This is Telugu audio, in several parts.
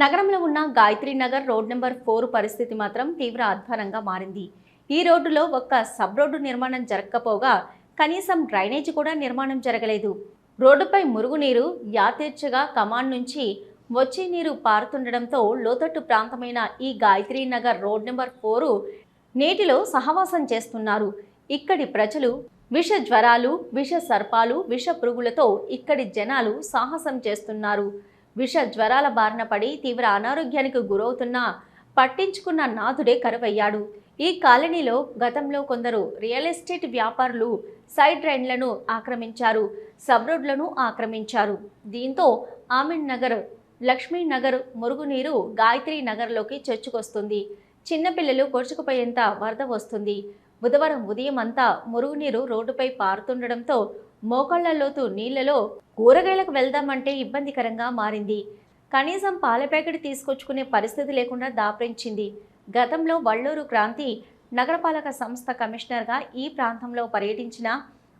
నగరంలో ఉన్న Gayatri Nagar road number four పరిస్థితి మాత్రం తీవ్ర అధ్వానంగా మారింది. ఈ రోడ్డులో ఒక్క సబ్ రోడ్డు నిర్మాణం జరగకపోగా కనీసం డ్రైనేజీ కూడా నిర్మాణం జరగలేదు. రోడ్డుపై మురుగునీరు యాతేచ్ఛగా కమాండ్ నుంచి వచ్చే నీరు పారుతుండడంతో లోతట్టు ప్రాంతమైన ఈ Gayatri Nagar road number four నీటిలో సహవాసం చేస్తున్నారు. ఇక్కడి ప్రజలు విష జ్వరాలు విష సర్పాలు విష పురుగులతో ఇక్కడి జనాలు సాహసం చేస్తున్నారు. విష జ్వరాల బారిన పడి తీవ్ర అనారోగ్యానికి గురవుతున్న పట్టించుకున్న నాథుడే కరువయ్యాడు. ఈ కాలనీలో గతంలో కొందరు రియల్ ఎస్టేట్ వ్యాపారులు సైడ్ రైన్లను ఆక్రమించారు సబ్ రోడ్లను ఆక్రమించారు. దీంతో ఆమిన్ నగర్ లక్ష్మీనగర్ మురుగునీరు గాయత్రి నగర్లోకి చొచ్చుకొస్తుంది చిన్నపిల్లలు కొడుచుకుపోయేంత వరద వస్తుంది. బుధవారం ఉదయం అంతా మురుగునీరు రోడ్డుపై పారుతుండడంతో మోకాళ్ళలోతు నీళ్ళలో కూరగాయలకు వెళ్దామంటే ఇబ్బందికరంగా మారింది. కనీసం పాల ప్యాకెట్ తీసుకొచ్చుకునే పరిస్థితి లేకుండా దాపరించింది. గతంలో వల్లూరు క్రాంతి నగరపాలక సంస్థ కమిషనర్గా ఈ ప్రాంతంలో పర్యటించినా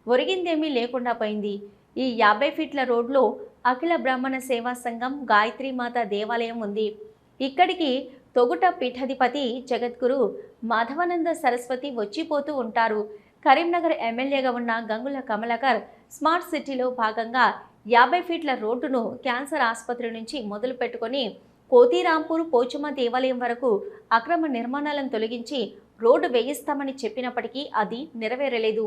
ఒరిగిందేమీ లేకుండా పోయింది. ఈ యాభై ఫీట్ల రోడ్లో అఖిల బ్రాహ్మణ సేవా సంఘం గాయత్రీమాత దేవాలయం ఉంది. ఇక్కడికి తొగుట పీఠాధిపతి జగద్గురు మాధవానంద సరస్వతి వచ్చిపోతూ ఉంటారు. కరీంనగర్ ఎమ్మెల్యేగా ఉన్న గంగుల కమలాకర్ స్మార్ట్ సిటీలో భాగంగా యాభై ఫీట్ల రోడ్డును క్యాన్సర్ ఆసుపత్రి నుంచి మొదలు పెట్టుకొని కోతిరాంపూర్ పోచమ్మ దేవాలయం వరకు అక్రమ నిర్మాణాలను తొలగించి రోడ్డు వేయిస్తామని చెప్పినప్పటికీ అది నెరవేరలేదు.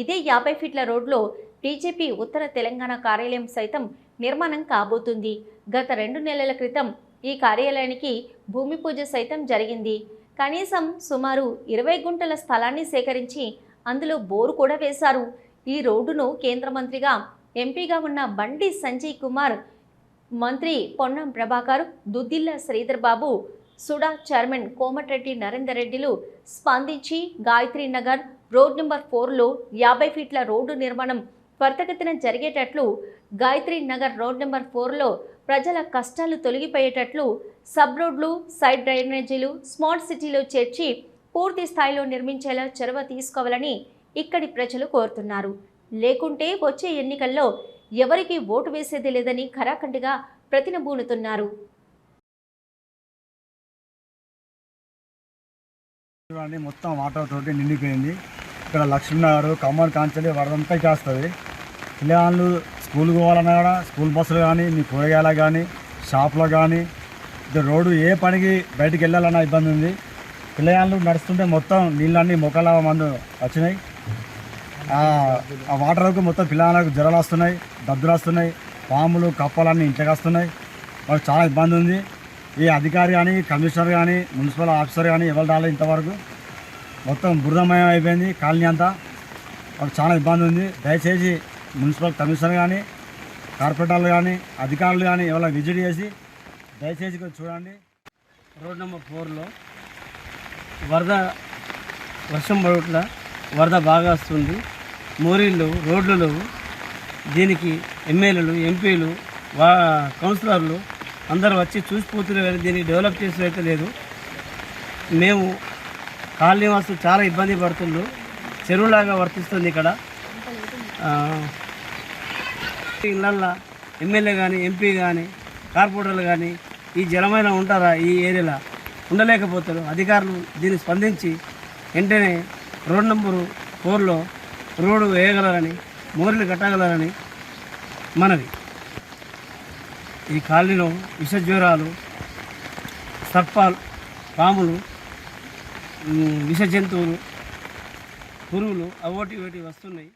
ఇదే యాభై ఫీట్ల రోడ్లో బీజేపీ ఉత్తర తెలంగాణ కార్యాలయం సైతం నిర్మాణం కాబోతుంది. గత రెండు నెలల క్రితం ఈ కార్యాలయానికి భూమి పూజ సైతం జరిగింది. కనీసం సుమారు ఇరవై గుంటల స్థలాన్ని సేకరించి అందులో బోరు కూడా వేశారు. ఈ రోడ్డును కేంద్ర మంత్రిగా ఎంపీగా ఉన్న బండి సంజయ్ కుమార్ మంత్రి పొన్నం ప్రభాకర్ దుద్దిల్ల శ్రీధర్ బాబు సుడా చైర్మన్ కోమటిరెడ్డి నరేందర్ రెడ్డిలు స్పందించి గాయత్రి నగర్ రోడ్ నెంబర్ ఫోర్లో యాభై ఫీట్ల రోడ్డు నిర్మాణం త్వరితగతిన జరిగేటట్లు గాయత్రి నగర్ రోడ్ నెంబర్ ఫోర్లో ప్రజల కష్టాలు తొలగిపోయేటట్లు సబ్ రోడ్లు సైడ్ డ్రైనేజీలు స్మార్ట్ సిటీలో చేర్చి పూర్తి స్థాయిలో నిర్మించేలా చొరవ తీసుకోవాలని ఇక్కడి ప్రజలు కోరుతున్నారు. లేకుంటే వచ్చే ఎన్నికల్లో ఎవరికి ఓటు వేసేది లేదని ఖరాఖండిగా ప్రతినబూనుతున్నారు. మొత్తం వాటర్ తోటి నిండిపోయింది. ఇక్కడ లక్ష్మీనగర్ కమ్మని కాంచెలి వరదంతా కాస్తుంది పిల్లలు స్కూల్కి పోవాలన్నా కూడా స్కూల్ బస్సులు కానీ మీ కూరగాయలు కానీ షాప్లో కానీ ఇది రోడ్డు ఏ పనికి బయటికి వెళ్ళాలన్నా ఇబ్బంది ఉంది. పిల్లగాళ్ళు నడుస్తుంటే మొత్తం నీళ్ళన్నీ మొక్కల మందు వచ్చినాయి. ఆ వాటర్కు మొత్తం పిల్లలకు జ్వరాలు వస్తున్నాయి దద్దులు వస్తున్నాయి పాములు కప్పలన్నీ ఇంట్లోకి వస్తున్నాయి. వాళ్ళకి చాలా ఇబ్బంది ఉంది. ఈ అధికారి కానీ కమిషనర్ కానీ మున్సిపల్ ఆఫీసర్ కానీ ఎవరు రాలేదు ఇంతవరకు. మొత్తం బురదమయం అయిపోయింది కాలనీ అంతా. వాళ్ళకి చాలా ఇబ్బంది ఉంది. దయచేసి మున్సిపల్ కమిషనర్ కానీ కార్పొరేటర్లు కానీ అధికారులు కానీ ఎవరైనా విజిట్ చేసి దయచేసి కొంచెం చూడండి. రోడ్ నెంబర్ ఫోర్లో వరద వర్షం పడట్ల వరద బాగా వస్తుంది. మోరీళ్ళు రోడ్లు లేవు దీనికి ఎమ్మెల్యేలు ఎంపీలు వా కౌన్సిలర్లు అందరు వచ్చి చూసిపోతున్నారు కానీ దీన్ని డెవలప్ చేసేది అయితే లేదు. మేము కాలనీ వాసులు చాలా ఇబ్బంది పడుతుండ్రు. చెరువులాగా వర్తిస్తుంది ఇక్కడ. ఇళ్ళల్లో ఎమ్మెల్యే కానీ ఎంపీ కానీ కార్పొరేటర్లు కానీ ఈ జలమైన ఉంటారా ఈ ఏరియాలో? ఉండలేకపోతారు. అధికారులు దీన్ని స్పందించి వెంటనే రోడ్ నెంబరు ఫోర్లో రోడ్డు వేయగలరని మోరీలు కట్టగలరని మనవి. ఈ కాలనీలో విష జ్వరాలు సర్పాలు పాములు విష జంతువులు పురుగులు అవోటి ఇవోటి వస్తున్నాయి.